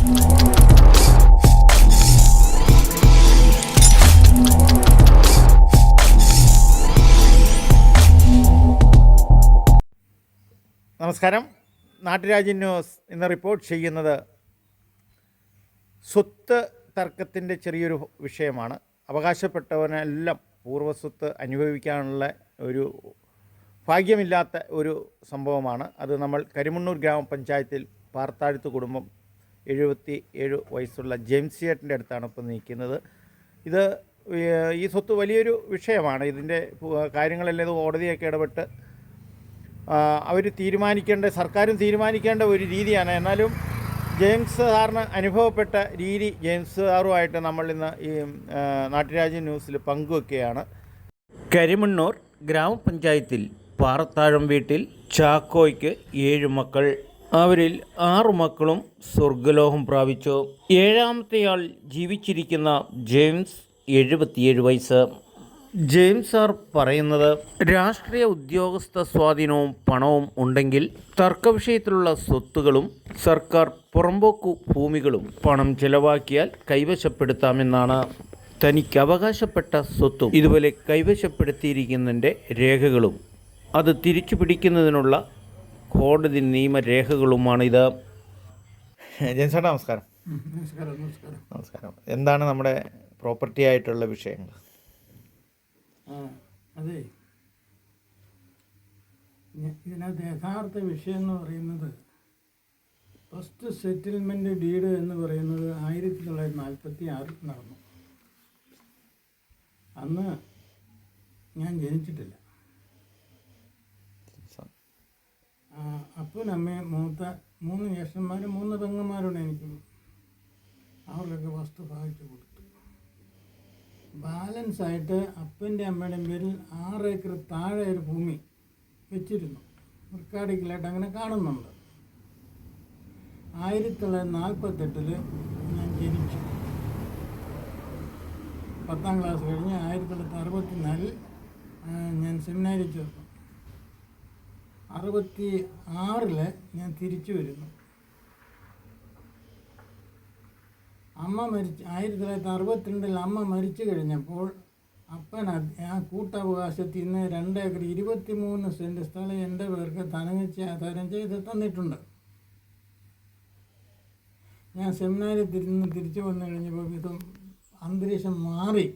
നമസ്കാരം. നാട്ടുരാജ്യ ന്യൂസ് ഇന്ന് റിപ്പോർട്ട് ചെയ്യുന്നത് സ്വത്ത് തർക്കത്തിന്റെ ചെറിയൊരു വിഷയമാണ്. അവകാശപ്പെട്ടവനെല്ലാം പൂർവസ്വത്ത് അനുഭവിക്കാനുള്ള ഒരു ഭാഗ്യമില്ലാത്ത ഒരു സംഭവമാണ്. അത് നമ്മൾ കരിമണ്ണൂർ ഗ്രാമപഞ്ചായത്തിൽ പാർത്താഴ്ത്ത് കുടുംബം എഴുപത്തി ഏഴ് വയസ്സുള്ള ജെയിംസ് ചേട്ടന്റെ അടുത്താണ് ഇപ്പോൾ നിൽക്കുന്നത്. ഇത് ഈ സ്വത്ത് വലിയൊരു വിഷയമാണ്. ഇതിന്റെ കാര്യങ്ങളല്ലേ ഇത് കോടതിയൊക്കെ ഇടപെട്ട് അവർ തീരുമാനിക്കേണ്ട സർക്കാരും തീരുമാനിക്കേണ്ട ഒരു രീതിയാണ്. എന്നാലും ജെയിംസ് സാറിന് അനുഭവപ്പെട്ട രീതി ജെയിംസ് സാറുമായിട്ട് നമ്മൾ ഇന്ന് ഈ നാട്ടുരാജ്യ ന്യൂസിൽ പങ്കുവെക്കുകയാണ്. കരിമണ്ണൂർ ഗ്രാമപഞ്ചായത്തിൽ പാറത്താഴം വീട്ടിൽ ചാക്കോയ്ക്ക് ഏഴ് മക്കൾ. അവരിൽ ആറു മക്കളും സ്വർഗലോഹം പ്രാപിച്ചു. ഏഴാമത്തെയാൾ ജീവിച്ചിരിക്കുന്ന ജെയിംസ് എഴുപത്തിയേഴ് വയസ്സ്. ജെയിംസ് സാർ പറയുന്നത് രാഷ്ട്രീയ ഉദ്യോഗസ്ഥ സ്വാധീനവും പണവും ഉണ്ടെങ്കിൽ തർക്കവിഷയത്തിലുള്ള സ്വത്തുകളും സർക്കാർ പുറമ്പോക്കു ഭൂമികളും പണം ചെലവാക്കിയാൽ കൈവശപ്പെടുത്താമെന്നാണ്. തനിക്ക് അവകാശപ്പെട്ട സ്വത്തും ഇതുപോലെ കൈവശപ്പെടുത്തിയിരിക്കുന്നതിന്റെ രേഖകളും അത് തിരിച്ചു പിടിക്കുന്നതിനുള്ള കോടതി നിയമരേഖകളുമാണ് ഇത്. ചേട്ടാ നമസ്കാരം. നമസ്കാരം നമസ്കാരം. നമസ്കാരം. എന്താണ് നമ്മുടെ പ്രോപ്പർട്ടി ആയിട്ടുള്ള വിഷയങ്ങൾ? അതെ. ഇതിനകത്ത് യഥാർത്ഥ വിഷയം എന്ന് പറയുന്നത് ഫസ്റ്റ് സെറ്റിൽമെന്റ് ഡീഡ് എന്ന് പറയുന്നത് ആയിരത്തി തൊള്ളായിരത്തി നാൽപ്പത്തി ആറിൽ നടന്നു. അന്ന് ഞാൻ ജനിച്ചിട്ടില്ല. ആ, അപ്പനും അമ്മയും മൂത്ത മൂന്ന് ജ്യേഷ്ഠന്മാരും മൂന്ന് പെങ്ങന്മാരുണ്ട് എനിക്ക്. അവർക്കൊക്കെ വസ്തു ഭാഗിച്ചു കൊടുത്തു. ബാലൻസ് ആയിട്ട് അപ്പന്റെ അമ്മയുടെയും പേരിൽ ആറ് ഏക്കർ താഴെ ഒരു ഭൂമി വെച്ചിരുന്നു. റിക്കാർഡിക്കലായിട്ട് അങ്ങനെ കാണുന്നുണ്ട്. ആയിരത്തി തൊള്ളായിരത്തി നാൽപ്പത്തെട്ടിൽ ഞാൻ ജനിച്ചു. പത്താം ക്ലാസ് കഴിഞ്ഞ് ആയിരത്തി തൊള്ളായിരത്തി അറുപത്തിനാലിൽ ഞാൻ സെമിനാരി ചേർന്നു. അറുപത്തി ആറിൽ ഞാൻ തിരിച്ചു വരുന്നു. അമ്മ മരിച്ച് ആയിരത്തി തൊള്ളായിരത്തി അറുപത്തിരണ്ടിൽ അമ്മ മരിച്ചു കഴിഞ്ഞപ്പോൾ അപ്പൻ ആ കൂട്ടവകാശത്തിൽ നിന്ന് രണ്ട് ഏക്കർ ഇരുപത്തി മൂന്ന് സെന്റ് സ്ഥലം എന്റെ പേർക്ക് തനങ്ങിച്ച് ആധാരം ചെയ്ത് തന്നിട്ടുണ്ട്. ഞാൻ സെമിനാരിൽ തിരിഞ്ഞ് തിരിച്ചു വന്നു കഴിഞ്ഞപ്പോൾ ഇതും അന്തരീക്ഷം മാറി.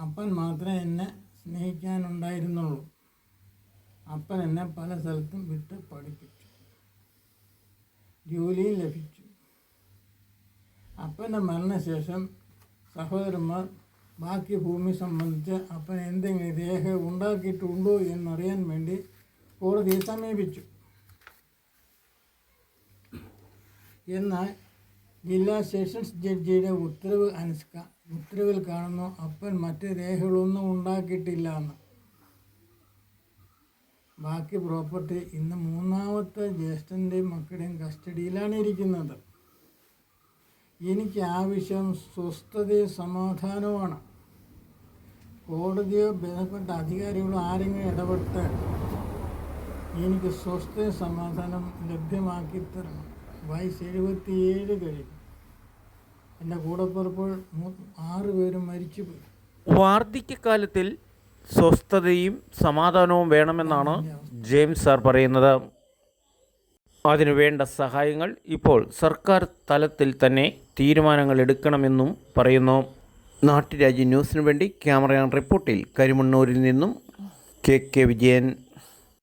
അപ്പൻ മാത്രമേ എന്നെ സ്നേഹിക്കാനുണ്ടായിരുന്നുള്ളൂ. അപ്പൻ എന്നെ പല സ്ഥലത്തും വിട്ട് പഠിപ്പിച്ചു. ജോലിയും ലഭിച്ചു. അപ്പന്റെ മരണശേഷം സഹോദരന്മാർ ബാക്കി ഭൂമി സംബന്ധിച്ച് അപ്പൻ എന്തെങ്കിലും രേഖ ഉണ്ടാക്കിയിട്ടുണ്ടോ എന്നറിയാൻ വേണ്ടി കോടതിയെ സമീപിച്ചു. എന്നാൽ ജില്ലാ സെഷൻസ് ജഡ്ജിയുടെ ഉത്തരവ് അനുസ ഉത്തരവിൽ കാണുന്നു അപ്പൻ മറ്റ് രേഖകളൊന്നും ഉണ്ടാക്കിയിട്ടില്ല എന്ന്. ബാക്കി പ്രോപ്പർട്ടി ഇന്ന് മൂന്നാമത്തെ ജ്യേഷ്ഠന്റെയും മക്കളുടെയും കസ്റ്റഡിയിലാണ് ഇരിക്കുന്നത്. എനിക്ക് ആവശ്യം സ്വസ്ഥതയും സമാധാനവുമാണ്. കോടതിയോ ബന്ധപ്പെട്ട അധികാരികളോ ആരെങ്കിലും ഇടപെട്ട് എനിക്ക് സ്വസ്ഥയും സമാധാനം ലഭ്യമാക്കി തരണം. വയസ്സ് എഴുപത്തിയേഴ് കഴിഞ്ഞു. എന്റെ കൂടെ പുറപ്പോൾ ആറ് പേരും മരിച്ചുപോയി. വാർദ്ധക്യകാലത്തിൽ സ്വസ്ഥതയും സമാധാനവും വേണമെന്നാണ് ജെയിംസ് സാർ പറയുന്നത്. അതിനു വേണ്ട സഹായങ്ങൾ ഇപ്പോൾ സർക്കാർ തലത്തിൽ തന്നെ തീരുമാനങ്ങൾ എടുക്കണമെന്നും പറയുന്നു. നാട്ടുരാജ്യ ന്യൂസിനു വേണ്ടി ക്യാമറയാൻ റിപ്പോർട്ടിൽ കരിമണ്ണൂരിൽ നിന്നും കെ കെ വിജയൻ.